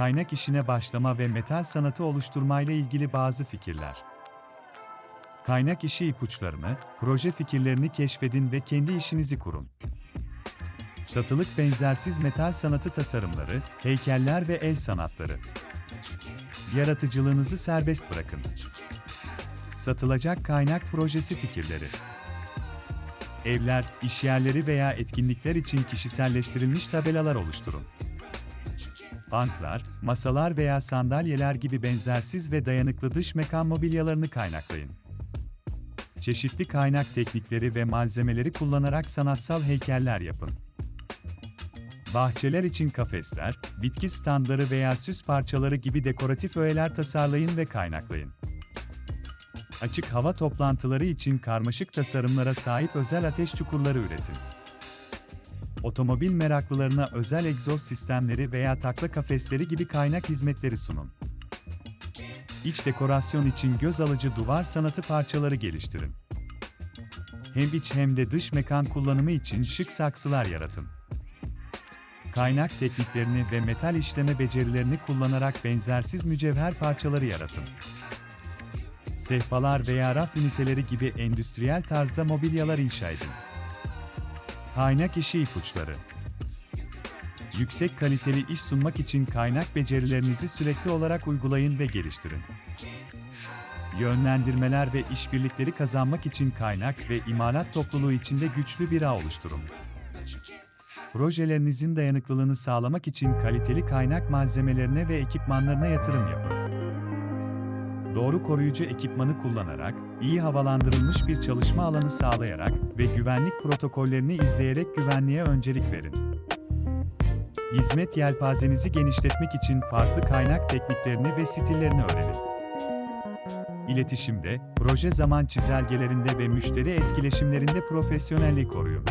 kaynak işine başlama ve metal sanatı oluşturmayla ilgili bazı fikirler. Kaynak işi ipuçlarını, proje fikirlerini keşfedin ve kendi işinizi kurun. Satılık benzersiz metal sanatı tasarımları, heykeller ve el sanatları. Yaratıcılığınızı serbest bırakın. Satılacak kaynak projesi fikirleri. Evler, işyerleri veya etkinlikler için kişiselleştirilmiş tabelalar oluşturun. Banklar, masalar veya sandalyeler gibi benzersiz ve dayanıklı dış mekan mobilyalarını kaynaklayın. Çeşitli kaynak teknikleri ve malzemeleri kullanarak sanatsal heykeller yapın. Bahçeler için kafesler, bitki standları veya süs parçaları gibi dekoratif öğeler tasarlayın ve kaynaklayın. Açık hava toplantıları için karmaşık tasarımlara sahip özel ateş çukurları üretin. Otomobil meraklılarına özel egzoz sistemleri veya takla kafesleri gibi kaynak hizmetleri sunun. İç dekorasyon için göz alıcı duvar sanatı parçaları geliştirin. Hem iç hem de dış mekan kullanımı için şık saksılar yaratın. Kaynak tekniklerini ve metal işleme becerilerini kullanarak benzersiz mücevher parçaları yaratın. Sehpalar veya raf üniteleri gibi endüstriyel tarzda mobilyalar inşa edin. Kaynak işi ipuçları Yüksek kaliteli iş sunmak için kaynak becerilerinizi sürekli olarak uygulayın ve geliştirin. Yönlendirmeler ve işbirlikleri kazanmak için kaynak ve imalat topluluğu içinde güçlü bir ağ oluşturun. Projelerinizin dayanıklılığını sağlamak için kaliteli kaynak malzemelerine ve ekipmanlarına yatırım yapın. Doğru koruyucu ekipmanı kullanarak, iyi havalandırılmış bir çalışma alanı sağlayarak ve güvenlik protokollerini izleyerek güvenliğe öncelik verin. Hizmet yelpazenizi genişletmek için farklı kaynak tekniklerini ve stillerini öğrenin. İletişimde, proje zaman çizelgelerinde ve müşteri etkileşimlerinde profesyonelliği koruyun.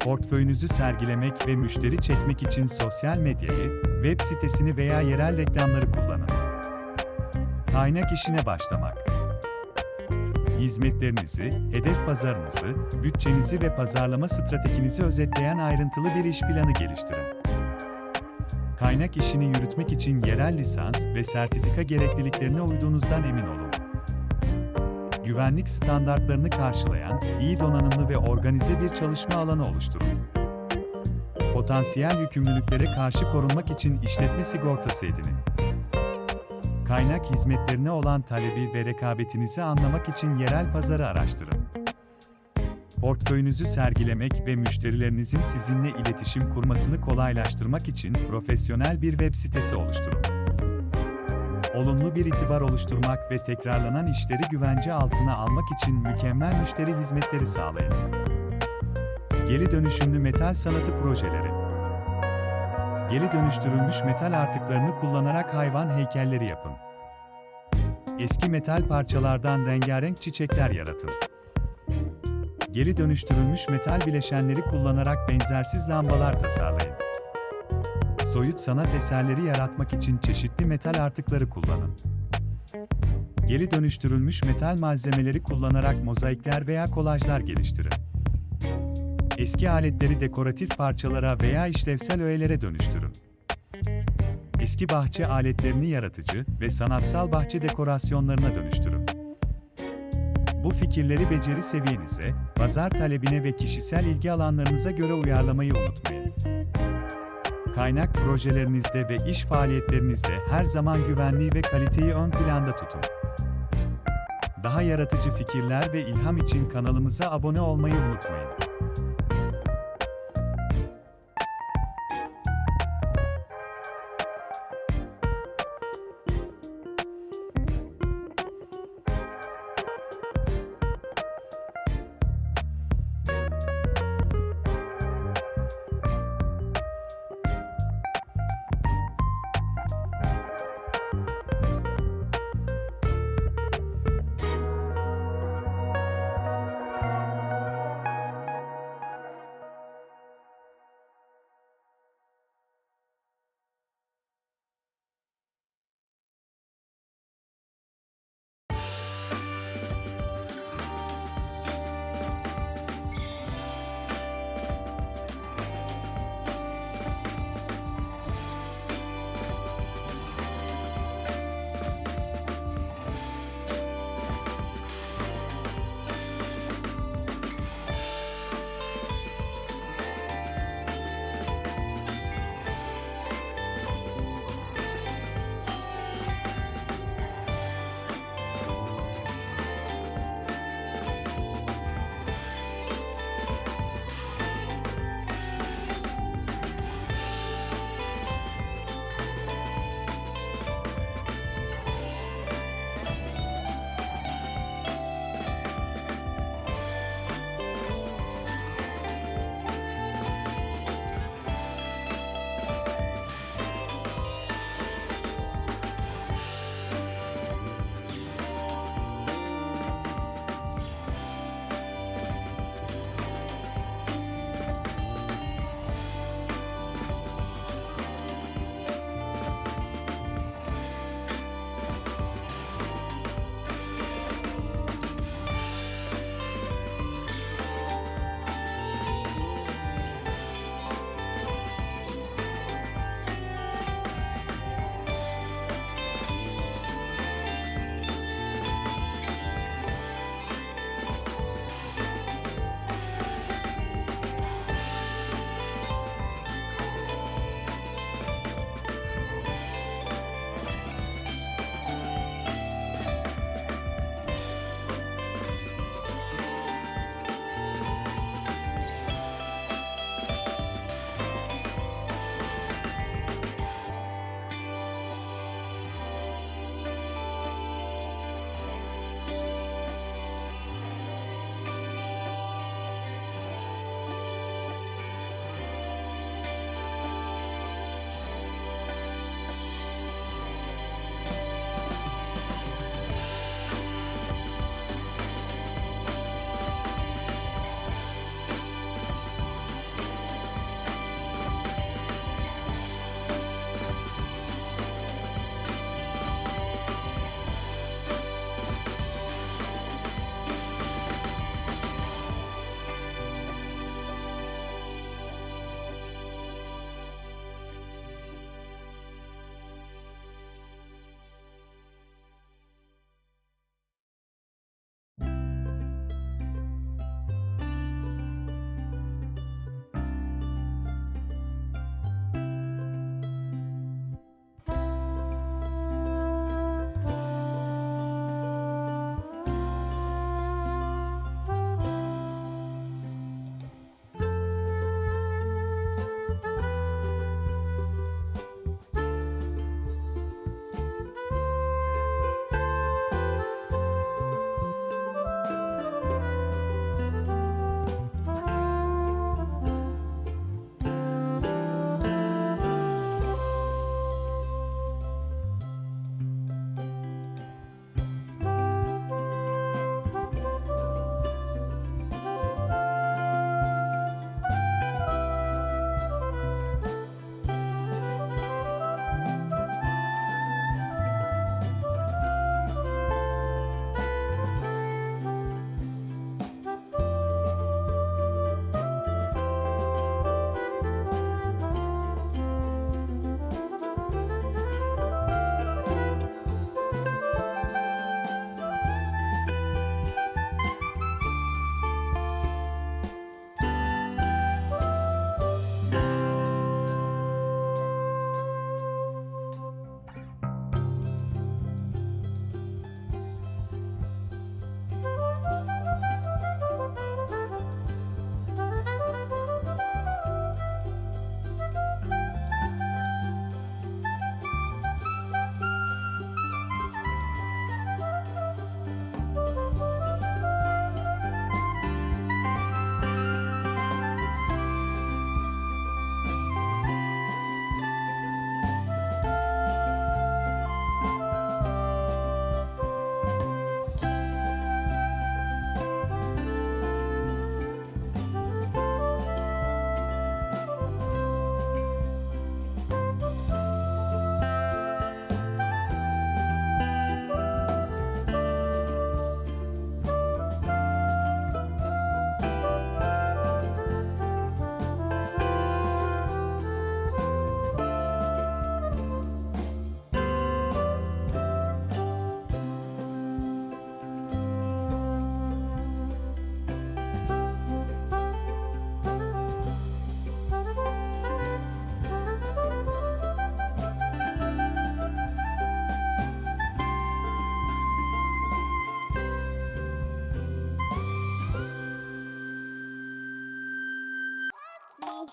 Portföyünüzü sergilemek ve müşteri çekmek için sosyal medyayı, web sitesini veya yerel reklamları kullanın. Kaynak işine başlamak. Hizmetlerinizi, hedef pazarınızı, bütçenizi ve pazarlama stratejinizi özetleyen ayrıntılı bir iş planı geliştirin. Kaynak işini yürütmek için yerel lisans ve sertifika gerekliliklerine uyduğunuzdan emin olun. Güvenlik standartlarını karşılayan, iyi donanımlı ve organize bir çalışma alanı oluşturun. Potansiyel yükümlülüklere karşı korunmak için işletme sigortası edinin. Kaynak hizmetlerine olan talebi ve rekabetinizi anlamak için yerel pazarı araştırın. Portföyünüzü sergilemek ve müşterilerinizin sizinle iletişim kurmasını kolaylaştırmak için profesyonel bir web sitesi oluşturun. Olumlu bir itibar oluşturmak ve tekrarlanan işleri güvence altına almak için mükemmel müşteri hizmetleri sağlayın. Geri dönüşümlü metal sanatı projeleri Geri dönüştürülmüş metal artıklarını kullanarak hayvan heykelleri yapın. Eski metal parçalardan rengarenk çiçekler yaratın. Geri dönüştürülmüş metal bileşenleri kullanarak benzersiz lambalar tasarlayın. Soyut sanat eserleri yaratmak için çeşitli metal artıkları kullanın. Geri dönüştürülmüş metal malzemeleri kullanarak mozaikler veya kolajlar geliştirin. Eski aletleri dekoratif parçalara veya işlevsel öğelere dönüştürün. Eski bahçe aletlerini yaratıcı ve sanatsal bahçe dekorasyonlarına dönüştürün. Bu fikirleri beceri seviyenize, pazar talebine ve kişisel ilgi alanlarınıza göre uyarlamayı unutmayın. Kaynak projelerinizde ve iş faaliyetlerinizde her zaman güvenliği ve kaliteyi ön planda tutun. Daha yaratıcı fikirler ve ilham için kanalımıza abone olmayı unutmayın.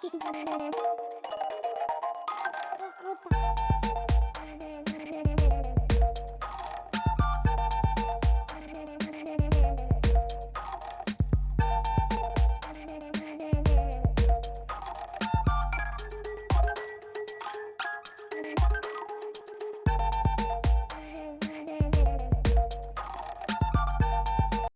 Thank you.